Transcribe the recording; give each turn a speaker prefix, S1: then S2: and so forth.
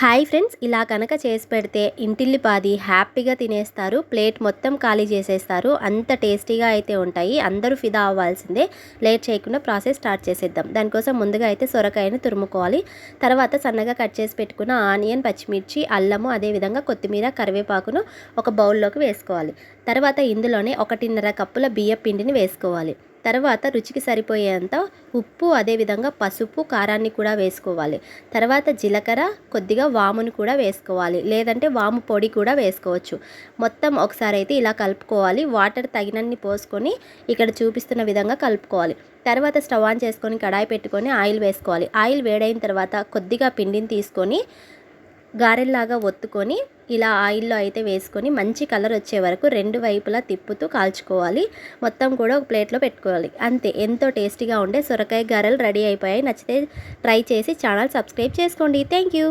S1: Hi friends ఇలా కనుక చేసి పెడితే ఇంటిల్లిపాది హ్యాపీగా తినేస్తారు ప్లేట్ మొత్తం ఖాళీ చేసేస్తారు అంత టేస్టీగా అయితే ఉంటాయి అందరూ ఫిదా అవ్వాల్సిందే. లేట్ చేయకుండా ప్రాసెస్ స్టార్ట్ చేసేద్దాం. దానికోసం ముందుగా అయితే సొరకాయను తురుముకోవాలి. తర్వాత సన్నగా కట్ చేసి పెట్టుకున్న ఆనియన్ పచ్చిమిర్చి అల్లము అదేవిధంగా కొత్తిమీర కరివేపాకును ఒక బౌల్లోకి వేసుకోవాలి. తర్వాత ఇందులోనే ఒకటిన్నర కప్పుల బియ్య పిండిని వేసుకోవాలి. తర్వాత రుచికి సరిపోయేంత ఉప్పు అదేవిధంగా పసుపు కారాన్ని కూడా వేసుకోవాలి. తర్వాత జీలకర్ర కొద్దిగా వామును కూడా వేసుకోవాలి. లేదంటే వాము పొడి కూడా వేసుకోవచ్చు. మొత్తం ఒకసారి అయితే ఇలా కలుపుకోవాలి. వాటర్ తగినన్ని పోసుకొని ఇక్కడ చూపిస్తున్న విధంగా కలుపుకోవాలి. తర్వాత స్టవ్ ఆన్ చేసుకొని కడాయి పెట్టుకొని ఆయిల్ వేసుకోవాలి. ఆయిల్ వేడైన తర్వాత కొద్దిగా పిండిని తీసుకొని గారెల్లాగా ఒత్తుకొని ఇలా ఆయిల్లో అయితే వేసుకొని మంచి కలర్ వచ్చే వరకు రెండు వైపులా తిప్పుతూ కాల్చుకోవాలి. మొత్తం కూడా ఒక ప్లేట్లో పెట్టుకోవాలి. అంతే ఎంతో టేస్టీగా ఉండే సొరకాయ గారెలు రెడీ అయిపోయాయి. నచ్చితే ట్రై చేసి ఛానల్ సబ్స్క్రైబ్ చేసుకోండి. Thank you.